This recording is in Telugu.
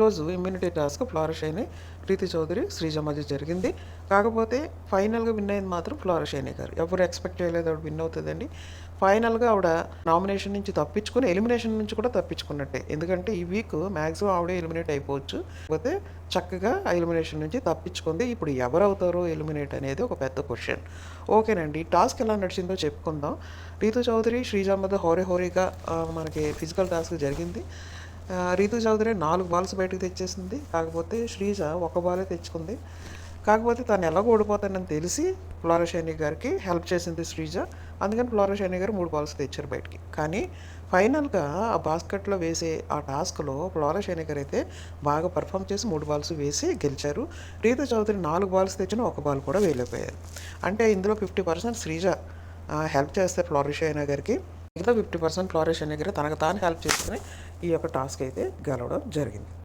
రోజు ఇమ్యూనిటీ టాస్క్ ఫ్లారిష్ అయిన ప్రీతి చౌదరి శ్రీజ మధ్య జరిగింది. కాకపోతే ఫైనల్గా విన్ అయింది మాత్రం ఫ్లారిష్ అయిన గారు. ఎవరు ఎక్స్పెక్ట్ చేయలేదు ఆవిడ విన్ అవుతుందండి. ఫైనల్గా ఆవిడ నామినేషన్ నుంచి తప్పించుకుని ఎలిమినేషన్ నుంచి కూడా తప్పించుకున్నట్టే. ఎందుకంటే ఈ వీక్ మ్యాక్సిమం ఆవిడే ఎలిమినేట్ అయిపోవచ్చు. కాకపోతే చక్కగా ఎలిమినేషన్ నుంచి తప్పించుకుంది. ఇప్పుడు ఎవరు అవుతారో ఎలిమినేట్ అనేది ఒక పెద్ద క్వశ్చన్ ఓకేనండి టాస్క్ ఎలా నడిచిందో చెప్పుకుందాం. రీతు చౌదరి శ్రీజామద హోరే హోరీగా మనకి ఫిజికల్ టాస్క్ జరిగింది. రీతు చౌదరి నాలుగు బాల్స్ బయటకు తెచ్చేసింది. కాకపోతే శ్రీజ ఒక బాలే తెచ్చుకుంది. కాకపోతే తను ఎలా ఓడిపోతానని తెలిసి ఫ్లోరషైని గారికి హెల్ప్ చేసింది శ్రీజ. అందుకని ఫ్లోరషైని గారు మూడు బాల్స్ తెచ్చారు బయటికి. కానీ ఫైనల్గా ఆ బాస్కెట్లో వేసే ఆ టాస్క్లో ఫ్లోరషైని గారు అయితే బాగా పర్ఫామ్ చేసి మూడు బాల్స్ వేసి గెలిచారు. రీతు చౌదరి నాలుగు బాల్స్ తెచ్చిన ఒక బాల్ కూడా వేయలేకపోయారు. అంటే ఇందులో ఫిఫ్టీ పర్సెంట్ శ్రీజ హెల్ప్ చేస్తే ఫ్లోరిషైనా గారికి. మిగతా ఫిఫ్టీ పర్సెంట్ ఫ్లోరిష్ దగ్గర తనకు తాను హెల్ప్ చేసుకుని ఈ యొక్క టాస్క్ అయితే గెలవడం జరిగింది.